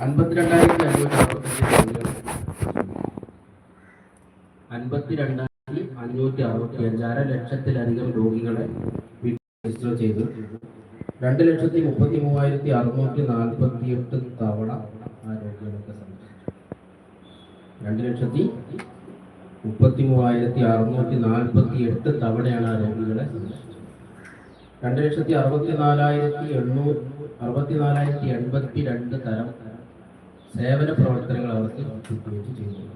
അൻപത്തിരണ്ടായിരത്തി അഞ്ഞൂറ്റി അറുപത്തഞ്ച് അഞ്ഞൂറ്റി അറുപത്തി ലക്ഷത്തിലധികം രോഗികളെ രജിസ്റ്റർ ചെയ്തു. രണ്ട് ലക്ഷത്തി മുപ്പത്തി മൂവായിരത്തി അറുന്നൂറ്റി നാൽപ്പത്തി എട്ട് തവണ ആ രണ്ട് ലക്ഷത്തി മുപ്പത്തി മൂവായിരത്തി അറുന്നൂറ്റി നാൽപ്പത്തി എട്ട് തവണയാണ് ആ രോഗികളെ രണ്ട് ലക്ഷത്തി അറുപത്തി നാലായിരത്തി എണ്ണൂറ് അറുപത്തി നാലായിരത്തി എൺപത്തി രണ്ട് തരം സേവന പ്രവർത്തനങ്ങൾ അവർക്ക് വിട്ടുവീഴ്ച ചെയ്തു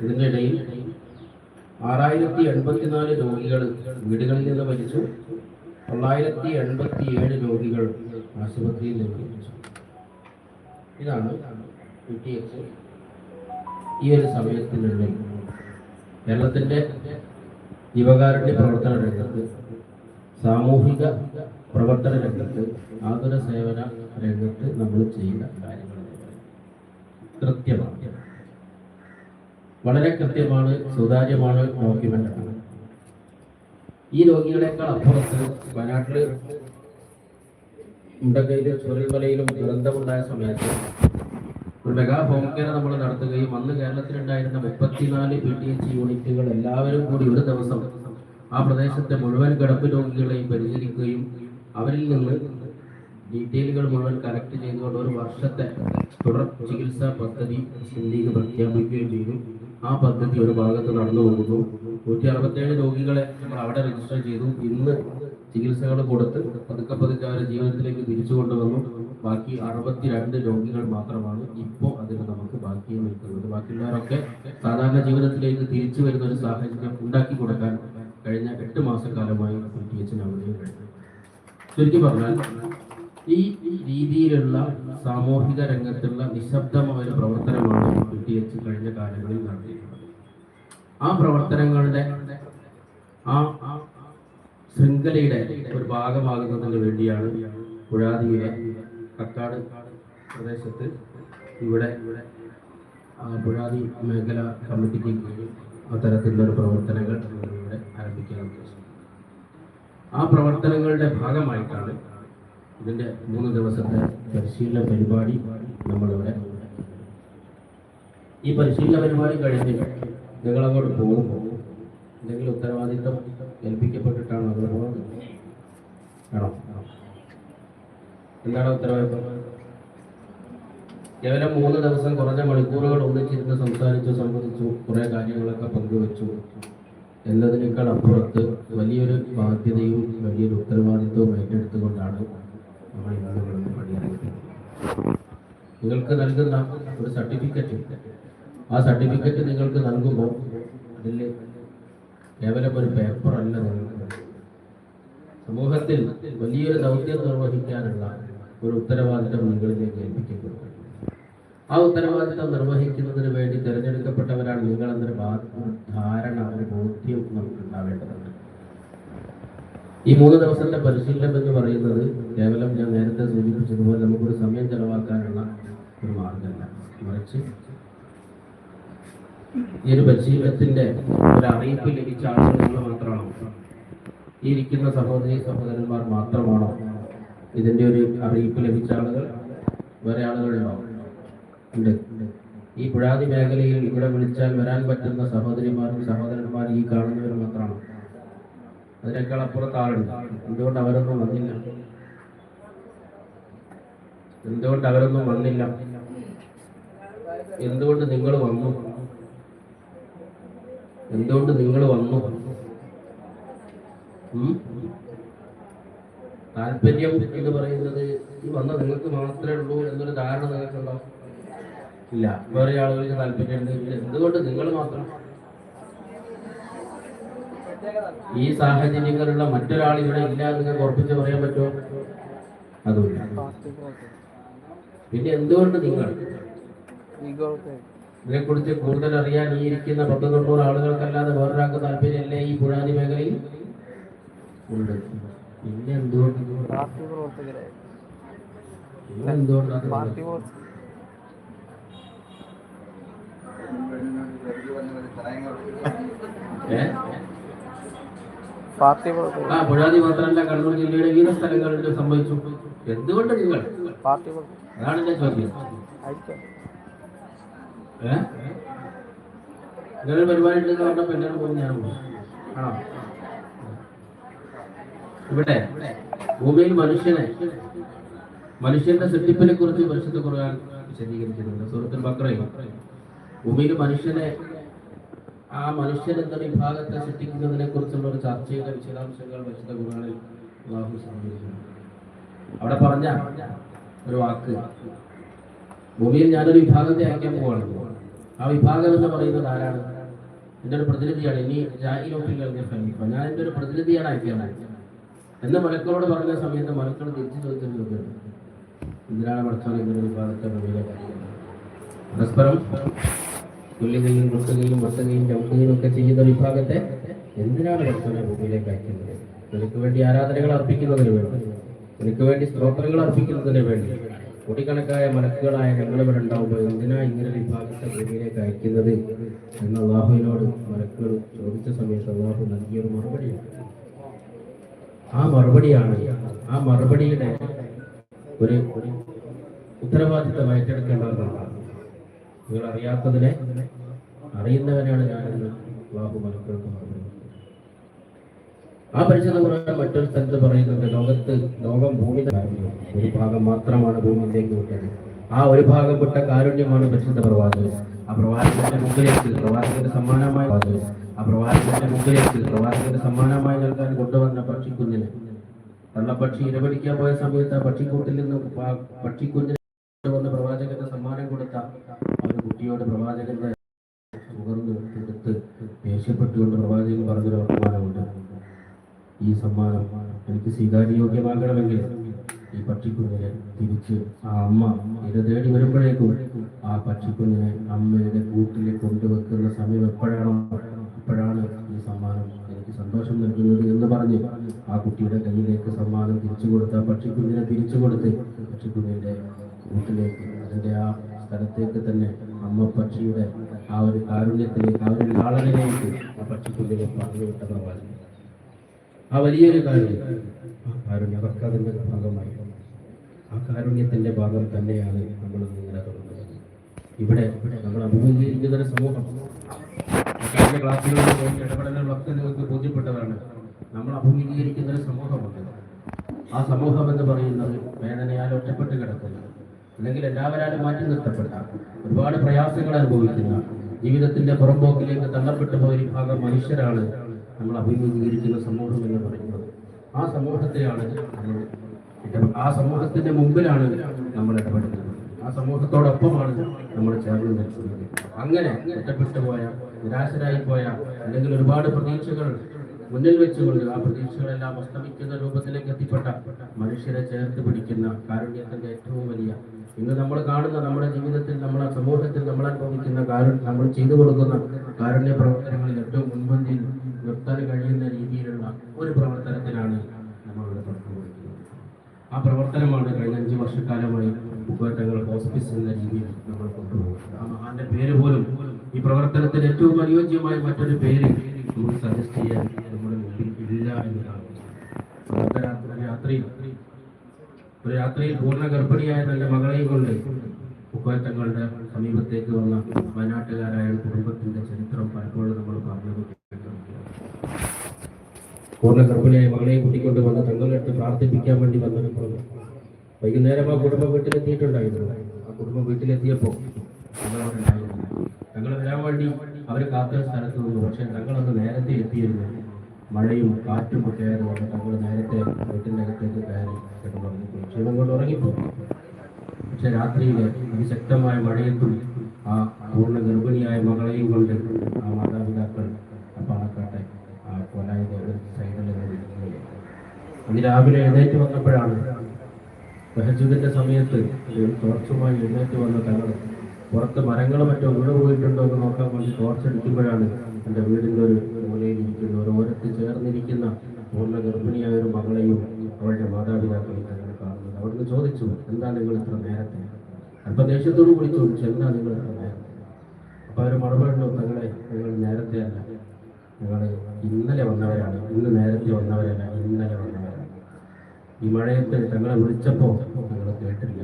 ഇതിനിടയിൽ ആറായിരത്തി എൺപത്തിനാല് രോഗികൾ വീടുകളിൽ നിന്ന് മരിച്ചു. തൊള്ളായിരത്തി എൺപത്തി ഏഴ് രോഗികൾ ആശുപത്രിയിൽ നിന്ന് മരിച്ചു ഇതാണ് ഈ ഒരു സമയത്തിനുള്ളിൽ കേരളത്തിന്റെ ജീവകാരുണ്യ പ്രവർത്തന രംഗത്ത് സാമൂഹിക പ്രവർത്തന രംഗത്ത് ആതുര സേവന രംഗത്ത് നമ്മൾ ചെയ്യുന്ന കാര്യങ്ങൾ കൃത്യമാണ്. വളരെ കൃത്യമാണ് സുതാര്യമാണ് ഡോക്യുമെന്റ് ഈ രോഗികളെക്കാൾ അപ്പുറത്ത് വയനാട്ടിൽ മുണ്ടക്കയിലും ചുരൽമലയിലും ദുരന്തമുണ്ടായ സമയത്ത് ഒരു മെഗാ ഹോം കെയർ നമ്മൾ നടത്തുകയും അന്ന് കേരളത്തിലുണ്ടായിരുന്ന മുപ്പത്തിനാല് പി ടി എച്ച് യൂണിറ്റുകൾ എല്ലാവരും കൂടി ഒരു ദിവസം ആ പ്രദേശത്തെ മുഴുവൻ കിടപ്പ് രോഗികളെയും പരിചരിക്കുകയും അവരിൽ നിന്ന് ഡീറ്റെയിലുകൾ മുഴുവൻ കളക്ട് ചെയ്തുകൊണ്ട് ഒരു വർഷത്തെ തുടർ ചികിത്സാ പദ്ധതി ഇന്ത്യയിൽ പ്രഖ്യാപിക്കുകയും ചെയ്തു. ആ പദ്ധതി ഒരു ഭാഗത്ത് നടന്നു പോകുന്നു. നൂറ്റി അറുപത്തേഴ് രോഗികളെ നമ്മൾ അവിടെ രജിസ്റ്റർ ചെയ്തു. ഇന്ന് ചികിത്സകൾ കൊടുത്ത് പതുക്കെ പതുക്കെ അവരെ ജീവിതത്തിലേക്ക് തിരിച്ചു കൊണ്ടുവന്നു. ബാക്കി അറുപത്തിരണ്ട് രോഗികൾ മാത്രമാണ് ഇപ്പോൾ അതിന് നമുക്ക് ബാക്കി നിൽക്കുന്നത്. ബാക്കിയുള്ളവരൊക്കെ സാധാരണ ജീവിതത്തിലേക്ക് തിരിച്ചു വരുന്ന ഒരു സാഹചര്യം ഉണ്ടാക്കി കൊടുക്കാൻ കഴിഞ്ഞ എട്ട് മാസക്കാലമായി ടി എച്ചിന് അവിടെ കഴിഞ്ഞു ചുരുക്കി പറഞ്ഞാൽ ഈ രീതിയിലുള്ള സാമൂഹിക രംഗത്തുള്ള നിശബ്ദമായ ഒരു പ്രവർത്തനമാണ് ടി എച്ച് കഴിഞ്ഞ കാലങ്ങളിൽ നടത്തിയിട്ടുള്ളത് ആ പ്രവർത്തനങ്ങളുടെ ആ ശൃംഖലയുടെ ഒരു ഭാഗമാകുന്നതിന് വേണ്ടിയാണ് പുഴാതിയിലെ കക്കാട് പ്രദേശത്ത് ഇവിടെ പുഴാതി മേഖല കമ്മിറ്റിക്ക് കീഴിൽ അത്തരത്തിലുള്ള പ്രവർത്തനങ്ങൾ ഇവിടെ ആരംഭിക്കാൻ ഉദ്ദേശിക്കുന്നത്. ആ പ്രവർത്തനങ്ങളുടെ ഭാഗമായിട്ടാണ് ഇതിന്റെ മൂന്ന് ദിവസത്തെ പരിശീലന പരിപാടി നമ്മളിവിടെ ഈ പരിശീലന പരിപാടി കഴിഞ്ഞ് നിങ്ങളങ്ങോട്ട് പോകുമ്പോൾ എന്തെങ്കിലും ഉത്തരവാദിത്തം ഏൽപ്പിക്കപ്പെട്ടിട്ടാണ് അവർ പോകുന്നത്. ആണോ? എന്താണ് ഉത്തരവാദിത്തം? കേവലം മൂന്ന് ദിവസം കുറഞ്ഞ മണിക്കൂറുകൾ ഒന്നിച്ചിരുന്ന് സംസാരിച്ചു സംവദിച്ചു കുറെ കാര്യങ്ങളൊക്കെ പങ്കുവച്ചു എന്നതിനേക്കാൾ അപ്പുറത്ത് വലിയൊരു ബാധ്യതയും വലിയൊരു ഉത്തരവാദിത്വവും ഏറ്റെടുത്തുകൊണ്ടാണ് നമ്മൾ നിങ്ങൾക്ക് നൽകുന്ന ഒരു സർട്ടിഫിക്കറ്റ് ആ സർട്ടിഫിക്കറ്റ് നിങ്ങൾക്ക് നൽകുമ്പോൾ അതിൽ കേവലം ഒരു പേപ്പറല്ല സമൂഹത്തിൽ വലിയൊരു ദൗത്യം നിർവഹിക്കാനുള്ള ഒരു ഉത്തരവാദിത്തം നിങ്ങളിലേക്ക് ഏൽപ്പിക്കപ്പെടും ആ ഉത്തരവാദിത്തം നിർവഹിക്കുന്നതിന് വേണ്ടി തിരഞ്ഞെടുക്കപ്പെട്ടവരാണ് ബാ- ധാരണ ഒരു ബോധ്യം നമുക്ക് ഉണ്ടാവേണ്ടതുണ്ട്. ഈ മൂന്ന് ദിവസത്തെ പരിശീലനം എന്ന് പറയുന്നത് കേവലം ഞാൻ നേരത്തെ സൂചിപ്പിച്ചതുപോലെ നമുക്കൊരു സമയം ചെലവാക്കാനുള്ള ഒരു മാർഗമല്ല. മറിച്ച് ഈ ഒരു പരിശീലനത്തിന്റെ ഒരു അറിയിപ്പ് ലഭിച്ച ആളുകൾ മാത്രമാണോ? ഈ ഇരിക്കുന്ന സഹോദരി സഹോദരന്മാർ മാത്രമാണോ ഇതിന്റെ ഒരു അറിയിപ്പ് ലഭിച്ച ആളുകൾ? വേറെ ആളുകളുണ്ടോ? ഉണ്ട്. ഈ പുഴാതി മേഖലയിൽ ഇവിടെ വിളിച്ചാൽ വരാൻ പറ്റുന്ന സഹോദരിമാരും സഹോദരന്മാരും ഈ കാണുന്നവർ മാത്രമാണ്? അതിനേക്കാൾ അപ്പുറത്ത് എന്തുകൊണ്ട് അവരൊന്നും വന്നില്ല? എന്തുകൊണ്ട് അവരൊന്നും വന്നില്ല? എന്തുകൊണ്ട് നിങ്ങൾ വന്നു? എന്തുകൊണ്ട് നിങ്ങൾ വന്നു? താല്പര്യം എന്ന് പറയുന്നത് ഈ വന്ന നിങ്ങൾക്ക് മാത്രമേ ഉള്ളൂ എന്നൊരു ധാരണ നിങ്ങൾക്കുണ്ടോ? ഇല്ല. വേറെ ആളുകൾക്ക് താല്പര്യമുണ്ട്. എന്തുകൊണ്ട് നിങ്ങൾ മാത്രം? ഈ സാഹചര്യങ്ങളുള്ള മറ്റൊരാൾ ഇവിടെ ഇല്ല എന്ന് നിങ്ങൾക്ക് ഉറപ്പിച്ച് പറയാൻ പറ്റുമോ? അതുമില്ല. പിന്നെ എന്തുകൊണ്ട് നിങ്ങൾ? ഇതിനെക്കുറിച്ച് കൂടുതൽ അറിയാൻ ഈ ഇരിക്കുന്ന പത്ത് തൊണ്ണൂറ് ആളുകൾക്കല്ലാതെ വേറൊരാൾക്ക് താല്പര്യമല്ലേ ഈ പുഴാതി മേഖലയിൽ? ഉണ്ട്. പിന്നെ എന്തുകൊണ്ട് എന്തുകൊണ്ടാണ്? പാർട്ടി പുഴാതി മാത്രമല്ല കണ്ണൂർ ജില്ലയുടെ വിവിധ സ്ഥലങ്ങളിൽ സംഭവിച്ചു. എന്തുകൊണ്ട് നിങ്ങൾ? പാർട്ടി അതാണ് എന്റെ ചോദ്യം ആയിരിക്കും. ഏ? ഇങ്ങനെ പരിപാടി ഉണ്ടെന്ന് പറഞ്ഞപ്പോ എന്നോട് പോകും ഞാൻ ആണോ? ഇവിടെ ഭൂമിയിൽ മനുഷ്യനെ മനുഷ്യന്റെ സൃഷ്ടിപ്പിനെ കുറിച്ച് പരിശുദ്ധ ഖുർആൻ വിശദീകരിക്കുന്നുണ്ട്. ബക്രയിൽ ഭൂമിയിൽ മനുഷ്യനെ ആ മനുഷ്യൻ എന്ന വിഭാഗത്തെ സൃഷ്ടിക്കുന്നതിനെ കുറിച്ചുള്ള ഒരു ചർച്ചയുടെ വിശദാംശങ്ങൾ വിശുദ്ധ ഗുരുവാണിൽ അള്ളാഹു സംഭവിക്കുന്നു അവിടെ പറഞ്ഞ ഒരു വാക്ക്. ഭൂമിയിൽ ഞാനൊരു വിഭാഗത്തെ അയക്കാൻ പോവാണ്. ആ വിഭാഗം എന്ന് പറയുന്നത് ആരാണ്? എന്റെ ഒരു പ്രതിനിധിയാണ്. ഇനി ഖലീഫ ഞാൻ എന്റെ ഒരു പ്രതിനിധിയാണ് അയക്കാൻ എന്ന് മലക്കളോട് പറഞ്ഞ സമയത്ത് മലക്കൾ തിരിച്ചു ചോദിച്ചിട്ടുണ്ട് എന്തിനാണ് പഠിച്ചത് ഇങ്ങനെ വിഭാഗത്തെ ഭൂമിയിലെ പരസ്പരം തുല്ലുകയും മുട്ടുകയും മട്ടുകയും ചവിട്ടുകയും ഒക്കെ ചെയ്യുന്ന വിഭാഗത്തെ എന്തിനാണ് ഭക്തനെ ഭൂമിയിലേക്ക് അയക്കുന്നത്? നിനക്ക് വേണ്ടി ആരാധനകൾ അർപ്പിക്കുന്നതിന് വേണ്ടി നിനക്ക് വേണ്ടി സ്തോത്രങ്ങൾ അർപ്പിക്കുന്നതിന് വേണ്ടി കോടിക്കണക്കായ മലക്കുകളായ ഞങ്ങൾ ഇവിടെ ഉണ്ടാവുമ്പോൾ എന്തിനാ ഇങ്ങനെ വിഭാഗത്തെ ഭൂമിയിലേക്ക് അയക്കുന്നത്? എന്ന അള്ളാഹുവിനോട് മലക്കുകൾ ചോദിച്ച സമയത്ത് അള്ളാഹു നൽകിയൊരു മറുപടിയാണ്. ആ മറുപടിയാണ് ആ മറുപടിയുടെ ഒരു ഉത്തരവാദിത്തം ഏറ്റെടുക്കേണ്ടതാണ് നിങ്ങൾ അറിയാത്തതിനെ അറിയുന്നവനാണ് ഞാനെന്ന് ബാബു മലപ്പുറത്ത്. ആ പരിശുദ്ധ ഖുർആൻ മറ്റൊരു സ്ഥലത്ത് പറയുന്നുണ്ട് ലോകത്ത് ലോകം ഭൂമി ഒരു ഭാഗം മാത്രമാണ് ഭൂമിയിലേക്ക് വിട്ടത് ആ ഒരു ഭാഗം വിട്ട കാരുണ്യമാണ് പരിശുദ്ധ പ്രവാചകൻ ആ പ്രവാചകന്റെ മുമ്പിലേക്ക് പ്രവാചകന്റെ സമ്മാനമായി. ആ പ്രവാചകന്റെ മുമ്പിലേക്ക് പ്രവാചകന്റെ സമ്മാനമായി നൽകാൻ കൊണ്ടുവന്ന പക്ഷിക്കുഞ്ഞിന് കള്ളപ്പക്ഷി ഇരപിടിക്കാൻ പോയ സമയത്ത് ആ പക്ഷിക്കൂട്ടിൽ നിന്ന് പക്ഷിക്കുഞ്ഞിനെ കൊണ്ടുവന്ന പ്രവാചകന്റെ സമ്മാനം കൊടുത്ത ആ പ്രവാചകരുടെ സുഗന്ധം എടുത്ത് ദേഷ്യപ്പെട്ടുകൊണ്ട് പ്രവാചകൻ പറഞ്ഞൊരു വർത്തമാനമുണ്ട് ഈ സമ്മാനം എനിക്ക് സ്വീകാര്യയോഗ്യമാകണമെങ്കിൽ ഈ പക്ഷിക്കുഞ്ഞിനെ തിരിച്ച് ആ അമ്മ ഇത് തേടി വരുമ്പോഴേക്കും ആ പക്ഷിക്കുഞ്ഞിനെ അമ്മയുടെ കൂട്ടിൽ കൊണ്ടുവെക്കുന്ന സമയം എപ്പോഴാണോ അപ്പോഴാണ് ഈ സമ്മാനം എനിക്ക് സന്തോഷം നൽകുന്നത് എന്ന് പറഞ്ഞ് ആ കുട്ടിയുടെ കയ്യിലേക്ക് സമ്മാനം തിരിച്ചു കൊടുത്ത് ആ പക്ഷിക്കുഞ്ഞിനെ തിരിച്ചു കൊടുത്ത് പക്ഷിക്കുഞ്ഞിന്റെ കൂട്ടിലേക്ക് അതിന്റെ ആ സ്ഥലത്തേക്ക് തന്നെ അമ്മ പക്ഷിയുടെ ആ ഒരു കാരുണ്യത്തിലേക്ക് ആ ഒരു ലാളനയിലേക്ക് ആ പക്ഷിക്കുള്ളിലെ പറഞ്ഞു വിട്ട പ്രവാചകൻ ആ വലിയൊരു കാര്യം ആ കാരുണ്യം അവർക്ക് അതിന്റെ ഭാഗമായി. ആ കാരുണ്യത്തിന്റെ ഭാഗം തന്നെയാണ് നമ്മൾ ഇങ്ങനെ തുടങ്ങുന്നത്. ഇവിടെ നമ്മൾ അഭിമുഖീകരിക്കുന്ന സമൂഹം കഴിഞ്ഞ ക്ലാസ്സുകളിൽ ഇടപെടലുകളൊക്കെ നിങ്ങൾക്ക് ബോധ്യപ്പെട്ടതാണ് നമ്മൾ അഭിമുഖീകരിക്കുന്ന ഒരു സമൂഹമുണ്ട്. ആ സമൂഹം എന്ന് പറയുന്നത് വേദനയാൽ ഒറ്റപ്പെട്ട് കിടക്കുന്ന. അല്ലെങ്കിൽ എല്ലാവരും മാറ്റി നിർത്തപ്പെട്ട ഒരുപാട് പ്രയാസങ്ങൾ അനുഭവിക്കുന്ന ജീവിതത്തിന്റെ പുറമ്പോക്കിലേക്ക് തള്ളപ്പെട്ട ഒരു വിഭാഗം മനുഷ്യരാണ് നമ്മൾ അഭിമുഖീകരിക്കുന്ന സമൂഹം എന്ന് പറയുന്നത്. ആ സമൂഹത്തെയാണ് നമ്മൾ ആ സമൂഹത്തിന്റെ മുമ്പിലാണ് നമ്മൾ ഇടപെടുന്നത്. ആ സമൂഹത്തോടൊപ്പമാണ് നമ്മൾ ചേർന്ന് നിൽക്കുന്നത്. അങ്ങനെ ഒറ്റപ്പെട്ടു പോയ നിരാശരായി പോയ അല്ലെങ്കിൽ ഒരുപാട് പ്രതീക്ഷകൾ മുന്നിൽ വെച്ചുകൊണ്ട് ആ പ്രതീക്ഷകളെല്ലാം അസ്തമിക്കുന്ന രൂപത്തിലേക്ക് എത്തിപ്പെട്ട മനുഷ്യരെ ചേർത്ത് പിടിക്കുന്ന കാരുണ്യത്തിന്റെ ഏറ്റവും വലിയ ഇന്ന് നമ്മൾ കാണുന്ന നമ്മുടെ ജീവിതത്തിൽ നമ്മുടെ സമൂഹത്തിൽ നമ്മൾ അനുഭവിക്കുന്ന കാരുണ്യം നമ്മൾ ചെയ്തു കൊടുക്കുന്ന കാരുണ്യ പ്രവർത്തനങ്ങളിൽ ഏറ്റവും മുൻപന്തിയിൽ നിർത്താൻ കഴിയുന്ന രീതിയിലുള്ള ഒരു പ്രവർത്തനത്തിനാണ് നമ്മളിവിടെ തുടക്കം കൊടുക്കുന്നത് ആ പ്രവർത്തനമാണ് കഴിഞ്ഞ അഞ്ച് വർഷക്കാലമായി ഉപകരണങ്ങൾ ഹോസ്പിസ് എന്ന രീതിയിൽ നമ്മൾ കൊണ്ടുപോകുന്നത്. ആ മഹാന്റെ പേര് പോലും ഈ പ്രവർത്തനത്തിന് ഏറ്റവും അനുയോജ്യമായ മറ്റൊരു പേര് സജസ്റ്റ് ചെയ്യാൻ നമ്മുടെ മുമ്പിൽ ഇല്ല എന്നതാണ്. രാത്രിയിൽ ഒരു രാത്രിയിൽ പൂർണ ഗർഭിണിയായ തന്റെ മകളെയും കൊണ്ട് ഉപ്പേറ്റങ്ങളുടെ സമീപത്തേക്ക് വന്ന വയനാട്ടുകാരായ കുടുംബത്തിന്റെ ചരിത്രം പലപ്പോഴും നമ്മൾ പറഞ്ഞു. പൂർണ ഗർഭിണിയായ മകളെ കൂട്ടിക്കൊണ്ട് വന്ന് തങ്ങളെടുത്ത് പ്രാർത്ഥിപ്പിക്കാൻ വേണ്ടി വന്നപ്പോൾ വൈകുന്നേരം ആ കുടുംബ വീട്ടിലെത്തിയിട്ടുണ്ടായിരുന്നു. ആ കുടുംബ വീട്ടിലെത്തിയപ്പോൾ ഞങ്ങളവിടെ ഉണ്ടായിരുന്നു ഞങ്ങൾ വരാൻ വേണ്ടി അവർ കാത്ത സ്ഥലത്ത് നിന്നു. പക്ഷെ ഞങ്ങളന്ന് നേരത്തെ എത്തിയിരുന്നു. മഴയും കാറ്റും ഒക്കെ ആയതുകൊണ്ട് തങ്ങൾ നേരത്തെ വീട്ടിന്റെ കയറി പറഞ്ഞു ക്ഷീണം കൊണ്ട് ഉറങ്ങിപ്പോയി. പക്ഷെ രാത്രിയിൽ അതിശക്തമായ തുണി ആ പൂർണ ഗർഭിണിയായ മകളെയും കൊണ്ട് ആ മാതാപിതാക്കൾ ആ പാണക്കാട്ടെ ആ കൊലായത് സൈഡിൽ ഇരിക്കുകയാണ്. അന്ന് രാവിലെ എഴുന്നേറ്റ് വന്നപ്പോഴാണ് ബഹജുദിന്റെ സമയത്ത് ടോർച്ചുമായി എഴുന്നേറ്റ് വന്ന തങ്ങൾ പുറത്ത് മരങ്ങൾ മറ്റോ വീണ് പോയിട്ടുണ്ടോ എന്ന് നോക്കാൻ വേണ്ടി ടോർച്ച് എടുക്കുമ്പോഴാണ് എന്റെ വീടിന്റെ ഒരു ഓരത്ത് ചേർന്നിരിക്കുന്ന പൂർണ ഗർഭിണിയായ ഒരു മകളെയും അവളുടെ മാതാപിതാക്കളെയും അങ്ങനെ കാണുന്നത്. അവിടുന്ന് ചോദിച്ചു എന്താ നിങ്ങൾ ഇത്ര നേരത്തെ? അല്പ ദേഷ്യത്തോടു കൂടി ചോദിച്ചു എന്താ നിങ്ങൾ ഇത്ര നേരത്തെ? അപ്പൊ അവർ മറുപടി ഉണ്ടോ തങ്ങളെ നിങ്ങൾ നേരത്തെ അല്ല. നിങ്ങൾ ഇന്നലെ വന്നവരാണ്. ഇന്ന് നേരത്തെ വന്നവരല്ല. ഇന്നലെ വന്നവരാണ്. ഈ മഴയത്ത് തങ്ങളെ വിളിച്ചപ്പോൾ തങ്ങൾ കേട്ടില്ല.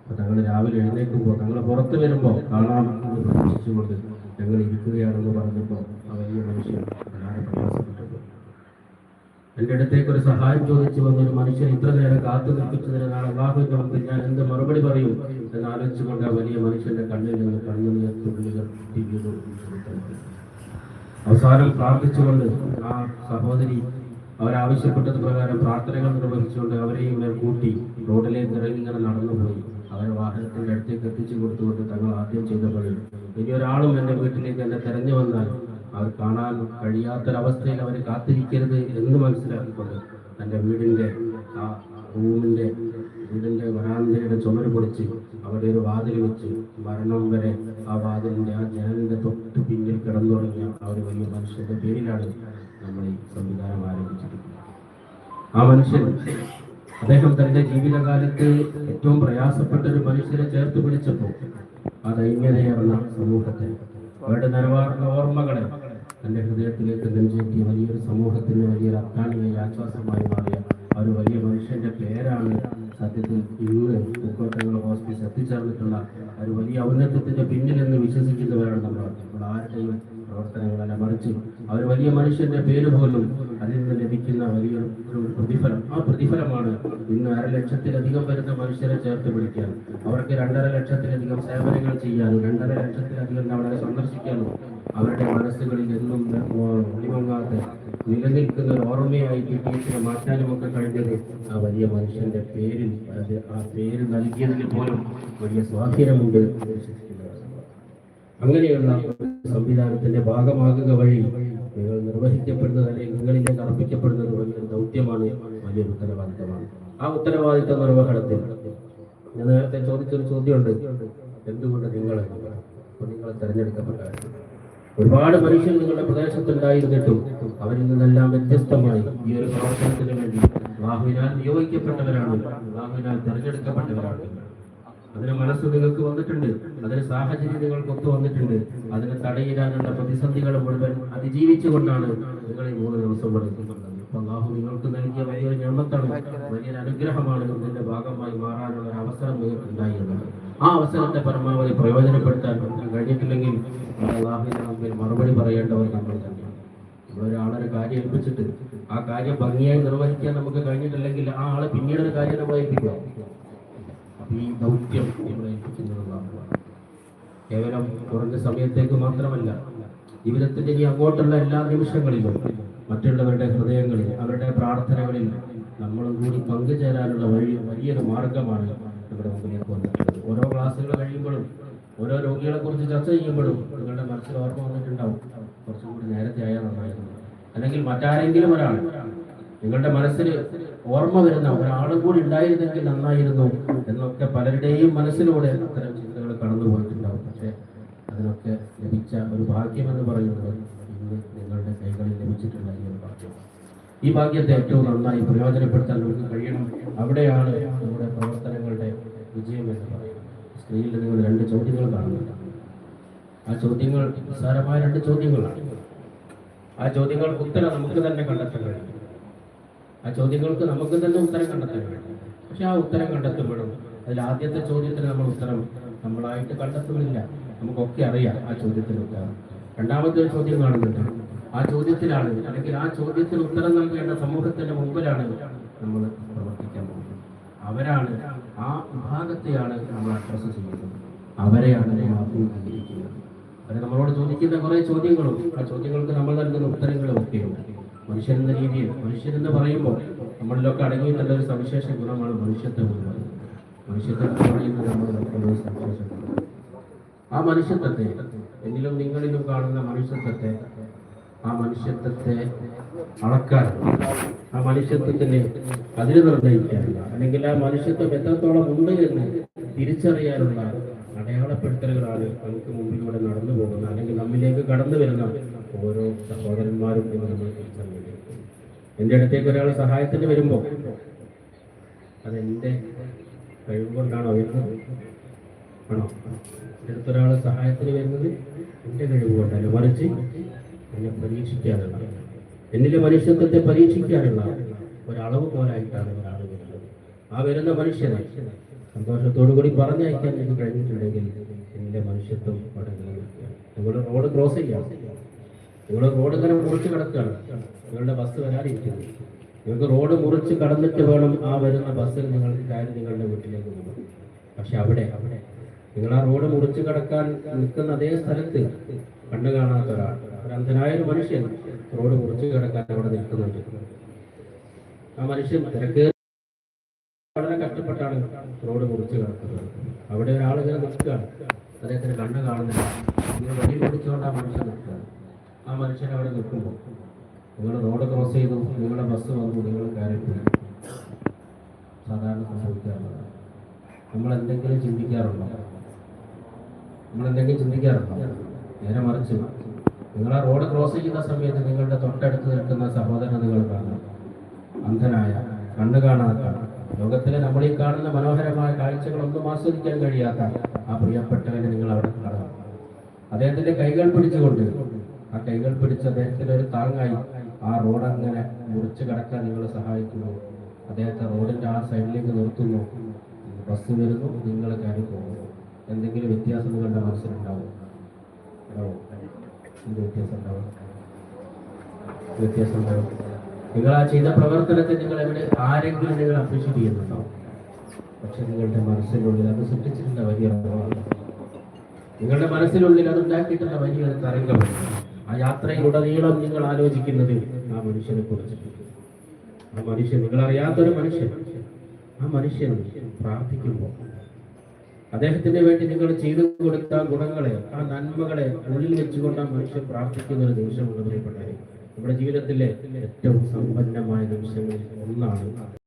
അപ്പൊ തങ്ങൾ രാവിലെ എഴുന്നേൽക്കുമ്പോൾ തങ്ങൾ പുറത്ത് വരുമ്പോൾ കാണാം എന്ന് പ്രതീക്ഷിച്ചുകൊണ്ട് ഞങ്ങൾ ഇരിക്കുകയാണെന്ന് പറഞ്ഞപ്പോൾ ആ വലിയ മനുഷ്യൻ വളരെ പ്രയാസപ്പെട്ടത് എന്റെ അടുത്തേക്ക് ഒരു സഹായം ചോദിച്ചു വന്ന ഒരു മനുഷ്യൻ ഇത്ര നേരം കാത്തു അള്ളാഹുവിന്റെ മുമ്പിൽ ഞാൻ എന്ത് മറുപടി പറയും എന്ന് ആലോചിച്ചുകൊണ്ട് ആ വലിയ മനുഷ്യന്റെ കണ്ണിൽ നിന്ന് കണ്ണുനീർ തുള്ളികൾ. അവസാനം പ്രാർത്ഥിച്ചുകൊണ്ട് ആ സഹോദരി അവരാവശ്യപ്പെട്ടത് പ്രകാരം പ്രാർത്ഥനകൾ നിർവഹിച്ചുകൊണ്ട് അവരെയും കൂട്ടി റോഡിലേക്ക് നിറയിൽ ഇങ്ങനെ നടന്നുപോയി അവരെ വാഹനത്തിൽ അടുത്തേക്ക് എത്തിച്ചു കൊടുത്തുകൊണ്ട് തങ്ങൾ ആദ്യം ചെയ്ത പണി ഇനി ഒരാളും എന്റെ വീട്ടിലേക്ക് എന്നെ തെരഞ്ഞു വന്നാൽ അവർ കാണാൻ കഴിയാത്തൊരവസ്ഥയിൽ അവർ കാത്തിരിക്കരുത് എന്ന് മനസ്സിലാക്കിക്കൊണ്ട് തന്റെ വീടിന്റെ ആ റൂമിന്റെ വീടിന്റെ വരാന്തയുടെ ചുമര് പൊളിച്ച് അവിടെ ഒരു വാതിൽ വെച്ച് മരണം വരെ ആ വാതിലിന്റെ ആ ജനലിന്റെ തൊട്ട് പിന്നിൽ കിടന്നുറങ്ങിയ ആ ഒരു വലിയ മനുഷ്യന്റെ പേരിലാണ് നമ്മൾ ഈ സംവിധാനം ആരംഭിച്ചിരിക്കുന്നത്. ആ മനുഷ്യൻ അദ്ദേഹം തന്റെ ജീവിതകാലത്ത് ഏറ്റവും പ്രയാസപ്പെട്ട ഒരു മനുഷ്യരെ ചേർത്ത് പിടിച്ചപ്പോൾ ആ ദൈന്യതയാർന്ന സമൂഹത്തെ അവരുടെ നിലവാർന്ന ഓർമ്മകളെ തന്റെ ഹൃദയത്തിലേക്ക് നെഞ്ചേറ്റിയ വലിയൊരു സമൂഹത്തിന് വലിയൊരു അത്താണിയായി ആശ്വാസമായി മാറിയ ഒരു വലിയ മനുഷ്യന്റെ പേരാണ് സത്യത്തിൽ ഇന്ന് പൂക്കോട്ടങ്ങൾ ഹോസ്പിറ്റൽ എത്തിച്ചേർന്നിട്ടുള്ള ഒരു വലിയ ഔന്നത്യത്തിന്റെ പിന്നിൽ എന്ന് വിശ്വസിക്കുന്നവരാണ് നമ്മൾ നമ്മൾ ആരുടെയും പ്രവർത്തനങ്ങളല്ല മറിച്ച് ഒരു വലിയ മനുഷ്യന്റെ പേര് പോലും അതിൽ നിന്ന് ലഭിക്കുന്ന വലിയൊരു ഒരു പ്രതിഫലം. ആ പ്രതിഫലമാണ് ഇന്ന് അര ലക്ഷത്തിലധികം വരുന്ന മനുഷ്യരെ ചേർത്ത് പിടിക്കാൻ. അവർക്ക് രണ്ടര ലക്ഷത്തിലധികം സേവനങ്ങൾ ചെയ്യാനും രണ്ടര ലക്ഷത്തിലധികം അവരെ സന്ദർശിക്കാനും അവരുടെ മനസ്സുകളിൽ എന്നും ഒളിമങ്ങാത്ത നിലനിൽക്കുന്ന ഒരു ഓർമ്മയായി കിട്ടിയതിനെ മാറ്റാനും ഒക്കെ കഴിഞ്ഞത് ആ വലിയ മനുഷ്യന്റെ പേരിൽ അത് ആ പേര് നൽകിയതിന് പോലും വലിയ സ്വാധീനമുണ്ട് വിശ്വസിക്കുന്നവരാണ് അങ്ങനെയുള്ള സംവിധാനത്തിന്റെ ഭാഗമാകുക വഴി നിങ്ങൾ നിർവഹിക്കപ്പെടുന്നത് അല്ലെങ്കിൽ നിങ്ങളിലേക്ക് അർപ്പിക്കപ്പെടുന്നത് വലിയൊരു ദൗത്യമാണ് വലിയൊരു ഉത്തരവാദിത്തമാണ്. ആ ഉത്തരവാദിത്ത നിർവഹണത്തിൽ ഞാൻ നേരത്തെ ചോദിച്ചൊരു ചോദ്യമുണ്ട്. എന്തുകൊണ്ട് നിങ്ങൾ നിങ്ങൾ തിരഞ്ഞെടുക്കപ്പെട്ട ഒരുപാട് മനുഷ്യർ നിങ്ങളുടെ പ്രദേശത്തുണ്ടായിരുന്നിട്ടും അവരിൽ നിന്നെല്ലാം വ്യത്യസ്തമായി ഈ ഒരു പ്രവർത്തനത്തിന് വേണ്ടി ബാഹുവിനാൽ നിയോഗിക്കപ്പെട്ടവരാണ്. ബാഹുവിനാൽ തെരഞ്ഞെടുക്കപ്പെട്ടവരാണ്. അതിന് മനസ്സ് നിങ്ങൾക്ക് വന്നിട്ടുണ്ട്. അതിന് സാഹചര്യം നിങ്ങൾക്ക് ഒത്തു വന്നിട്ടുണ്ട്. അതിനെ തടയിടാനുള്ള പ്രതിസന്ധികൾ മുഴുവൻ അതിജീവിച്ചുകൊണ്ടാണ് നിങ്ങൾ ഈ മൂന്ന് ദിവസം പഠിക്കുന്നത് നിങ്ങൾക്ക് നൽകിയ വലിയൊരു ഞമ്മത്താണ്. വലിയൊരു അനുഗ്രഹമാണ് ഇതിന്റെ ഭാഗമായി മാറാനുള്ള ഒരു അവസരം നിങ്ങൾക്ക് ഉണ്ടായിരുന്നത്. ആ അവസരത്തെ പരമാവധി പ്രയോജനപ്പെടുത്താൻ കഴിഞ്ഞിട്ടില്ലെങ്കിൽ മറുപടി പറയേണ്ടവർ നമ്മൾ തന്നെയാണ് നമ്മളൊരാളൊരു കാര്യം ഏൽപ്പിച്ചിട്ട് ആ കാര്യം ഭംഗിയായി നിർവഹിക്കാൻ നമുക്ക് കഴിഞ്ഞിട്ടില്ലെങ്കിൽ ആ ആളെ പിന്നീട് ഒരു കാര്യം നമ്മൾ ഈ ദൗത്യം നമ്മളെ ഏൽപ്പിക്കുന്നതാണ് കേവലം കുറഞ്ഞ സമയത്തേക്ക് മാത്രമല്ല ജീവിതത്തിന്റെ ഈ അങ്ങോട്ടുള്ള എല്ലാ നിമിഷങ്ങളിലും മറ്റുള്ളവരുടെ ഹൃദയങ്ങളിൽ അവരുടെ പ്രാർത്ഥനകളിൽ നമ്മളും കൂടി പങ്കുചേരാനുള്ള വഴി വലിയൊരു മാർഗമാണ് നമ്മുടെ മുമ്പിലേക്ക് ഓരോ ക്ലാസ്സുകൾ കഴിയുമ്പോഴും ഓരോ രോഗികളെ കുറിച്ച് ചർച്ച ചെയ്യുമ്പോഴും നിങ്ങളുടെ മനസ്സിൽ ഓർമ്മ വന്നിട്ടുണ്ടാവും. കുറച്ചും കൂടി നേരത്തെ ആയാൽ നന്നായിരുന്നു. അല്ലെങ്കിൽ മറ്റാരെങ്കിലും ഒരാൾ നിങ്ങളുടെ മനസ്സിൽ ഓർമ്മ വരുന്ന ഒരാളും കൂടി ഉണ്ടായിരുന്നെങ്കിൽ നന്നായിരുന്നു എന്നൊക്കെ പലരുടെയും മനസ്സിലൂടെ അത്തരം ചിന്തകൾ കടന്നു പോയിട്ടുണ്ടാവും. പക്ഷേ അതിനൊക്കെ ലഭിച്ച ഒരു ഭാഗ്യം എന്ന് പറയുന്നത് ഇന്ന് നിങ്ങളുടെ കൈകളിൽ ലഭിച്ചിട്ടുള്ള ഈ ഒരു ഈ ഭാഗ്യത്തെ ഏറ്റവും നന്നായി പ്രയോജനപ്പെടുത്താൻ നമുക്ക് കഴിയണം. അവിടെയാണ് നമ്മുടെ പ്രവർത്തനങ്ങളുടെ വിജയം എന്ന് പറയുന്നത്. സ്ക്രീനിൽ നിങ്ങൾ രണ്ട് ചോദ്യങ്ങൾ കാണുന്നുണ്ട്. ആ ചോദ്യങ്ങൾ നിസ്സാരമായ രണ്ട് ചോദ്യങ്ങളാണ്. ആ ചോദ്യങ്ങൾക്ക് ഉത്തരം നമുക്ക് തന്നെ കണ്ടെത്താൻ കഴിയും. ആ ചോദ്യങ്ങൾക്ക് നമുക്ക് തന്നെ ഉത്തരം കണ്ടെത്താൻ കഴിയും പക്ഷെ ആ ഉത്തരം കണ്ടെത്തുമ്പോഴും അതിൽ ആദ്യത്തെ ചോദ്യത്തിന് നമ്മൾ ഉത്തരം നമ്മളായിട്ട് കണ്ടെത്തുന്നില്ല. നമുക്കൊക്കെ അറിയാം ആ ചോദ്യത്തിന് ഉത്തരം രണ്ടാമത്തെ ചോദ്യം കാണുന്നുണ്ട്. ആ ചോദ്യത്തിലാണ് അല്ലെങ്കിൽ ആ ചോദ്യത്തിന് ഉത്തരം നൽകേണ്ട സമൂഹത്തിന്റെ മുമ്പിലാണ് നമ്മൾ പ്രവർത്തിക്കാൻ പോകുന്നത്. അവരാണ് ആ വിഭാഗത്തെയാണ് നമ്മൾ അഡ്രസ് ചെയ്യുന്നത്. അവരെയാണ് നമ്മൾ അഭിമുഖീകരിക്കുന്നത്. അവരെ നമ്മളോട് ചോദിക്കുന്ന കുറേ ചോദ്യങ്ങളും ആ ചോദ്യങ്ങൾക്ക് നമ്മൾ നൽകുന്ന ഉത്തരങ്ങളും ഒക്കെയുണ്ട് മനുഷ്യൻ എന്ന രീതിയിൽ മനുഷ്യൻ എന്ന് പറയുമ്പോൾ നമ്മളിലൊക്കെ അടങ്ങിയിട്ടുള്ള ഒരു സവിശേഷ ഗുണമാണ് മനുഷ്യത്വം എന്ന് പറയുന്നത്. മനുഷ്യത്വം പറയുന്നത് ഒരു സവിശേഷ ആ മനുഷ്യത്വത്തെ എങ്കിലും നിങ്ങളിലും കാണുന്ന മനുഷ്യത്വത്തെ ആ മനുഷ്യത്വത്തെ അളക്കാൻ ആ മനുഷ്യത്വത്തിന് അതിന് നിർണയിക്കാനുള്ള അല്ലെങ്കിൽ ആ മനുഷ്യത്വം എത്രത്തോളം ഉണ്ട് എന്ന് തിരിച്ചറിയാനുള്ള അടയാളപ്പെടുത്തലുകളാണ് നമുക്ക് മുമ്പിലൂടെ നടന്നു പോകുന്ന അല്ലെങ്കിൽ നമ്മിലേക്ക് കടന്നു വരുന്ന ഓരോ സഹോദരന്മാരും എന്ന് നമ്മൾ തിരിച്ചറിയുന്നത് എന്റെ അടുത്തേക്ക് ഒരാൾ സഹായത്തിന് വരുമ്പോൾ അതെന്റെ കഴിവ് കൊണ്ടാണോ വരുന്നത്? ആണോ? എന്റെ അടുത്തൊരാൾ സഹായത്തിന് വരുന്നത് എന്റെ കഴിവ് കൊണ്ടല്ല മറിച്ച് എന്നെ പരീക്ഷിക്കാനുള്ള എന്നിലെ മനുഷ്യത്വത്തെ പരീക്ഷിക്കാനുള്ള ഒരളവ് പോലായിട്ടാണ് ഒരാൾ വരുന്നത്. ആ വരുന്ന മനുഷ്യനെ സന്തോഷത്തോടു കൂടി പറഞ്ഞയക്കാൻ എനിക്ക് കഴിഞ്ഞിട്ടുണ്ടെങ്കിൽ എന്റെ മനുഷ്യത്വം അവിടെ നിലനിൽക്കുക നിങ്ങൾ റോഡ് ക്രോസ് ചെയ്യാം. നിങ്ങൾ റോഡ് ഇങ്ങനെ മുറിച്ച് കിടക്കുകയാണ്. നിങ്ങളുടെ ബസ് വരാതിരിക്കുന്നു നിങ്ങൾക്ക് റോഡ് മുറിച്ച് കടന്നിട്ട് വേണം ആ വരുന്ന ബസ്സിൽ നിങ്ങൾ കയറി നിങ്ങളുടെ വീട്ടിലേക്ക് പോകും പക്ഷെ അവിടെ അവിടെ നിങ്ങൾ ആ റോഡ് മുറിച്ച് കടക്കാൻ നിൽക്കുന്ന അതേ സ്ഥലത്ത് കണ്ടു കാണാത്ത ഒരാൾ ഒരു അന്ധനായ ഒരു മനുഷ്യൻ റോഡ് മുറിച്ച് കിടക്കാൻ അവിടെ നിൽക്കുന്നുണ്ട്. ആ മനുഷ്യൻ തിരക്ക് വളരെ കഷ്ടപ്പെട്ടാണ് റോഡ് മുറിച്ച് കിടക്കുന്നത്. അവിടെ ഒരാൾ ഇങ്ങനെ നിൽക്കുകയാണ്. അദ്ദേഹത്തിന് കണ്ണ് കാണുന്നില്ല. ഇങ്ങനെ വഴി മുറിച്ചുകൊണ്ട് ആ മനുഷ്യൻ നിൽക്കുകയാണ്. ആ മനുഷ്യൻ അവിടെ നിൽക്കുമ്പോൾ നിങ്ങൾ റോഡ് ക്രോസ് ചെയ്തു നിങ്ങളുടെ ബസ് വന്നു നിങ്ങൾ കയറിപ്പോയി സാധാരണ സംഭവിക്കാറുള്ളത്. നമ്മൾ എന്തെങ്കിലും ചിന്തിക്കാറുണ്ടോ? നമ്മൾ എന്തെങ്കിലും ചിന്തിക്കാറുണ്ടോ? നേരെ മറിച്ച് നിങ്ങൾ ആ റോഡ് ക്രോസ് ചെയ്യുന്ന സമയത്ത് നിങ്ങളുടെ തൊട്ടടുത്ത് നിൽക്കുന്ന സഹോദരൻ നിങ്ങൾ കാണണം അന്ധനായ കണ്ണു കാണാത്ത ലോകത്തിലെ നമ്മൾ ഈ കാണുന്ന മനോഹരമായ കാഴ്ചകളൊന്നും ആസ്വദിക്കാൻ കഴിയാത്ത ആ പ്രിയപ്പെട്ടവനെ നിങ്ങൾ അവിടെ കാണാം അദ്ദേഹത്തിന്റെ കൈകൾ പിടിച്ചുകൊണ്ട് ആ കൈകൾ പിടിച്ച അദ്ദേഹത്തിന് ഒരു താങ്ങായി. ആ റോഡ് അങ്ങനെ മുറിച്ച് കടക്കാൻ നിങ്ങൾ സഹായിക്കുന്നു അദ്ദേഹത്തെ റോഡിന്റെ ആ സൈഡിലേക്ക് നിർത്തുന്നു ബസ് വരുന്നു നിങ്ങൾ കയറി പോകുന്നു എന്തെങ്കിലും വ്യത്യാസം നിങ്ങളുടെ മനസ്സിലുണ്ടാവും. എന്ത് വ്യത്യാസം ഉണ്ടാവും? വ്യത്യാസം ഉണ്ടാവും. നിങ്ങൾ ആ ചെയ്ത പ്രവർത്തനത്തെ നിങ്ങൾ എവിടെ ആരെങ്കിലും നിങ്ങൾ അപ്രീഷിയേറ്റ് പക്ഷെ നിങ്ങളുടെ മനസ്സിനുള്ളിൽ അത് സൃഷ്ടിച്ചിട്ടുള്ള വലിയ നിങ്ങളുടെ മനസ്സിനുള്ളിൽ അത് ഉണ്ടാക്കിയിട്ടുള്ള വലിയൊരു തരംഗമാണ് ആ യാത്രയിലുടനീളം നിങ്ങൾ ആലോചിക്കുന്നത് ആ മനുഷ്യനെ കുറിച്ച് ആ മനുഷ്യൻ നിങ്ങൾ അറിയാത്തൊരു മനുഷ്യൻ. ആ മനുഷ്യൻ പ്രാർത്ഥിക്കുമ്പോൾ അദ്ദേഹത്തിന് വേണ്ടി നിങ്ങൾ ചെയ്തു കൊടുത്ത ഗുണങ്ങളെ ആ നന്മകളെ ഉള്ളിൽ വെച്ചുകൊണ്ട് ആ മനുഷ്യൻ പ്രാർത്ഥിക്കുന്ന ഒരു നിമിഷമാണ് പ്രിയപ്പെട്ടവരെ നമ്മുടെ ജീവിതത്തിലെ ഏറ്റവും സമ്പന്നമായ നിമിഷങ്ങളിൽ ഒന്നാണ്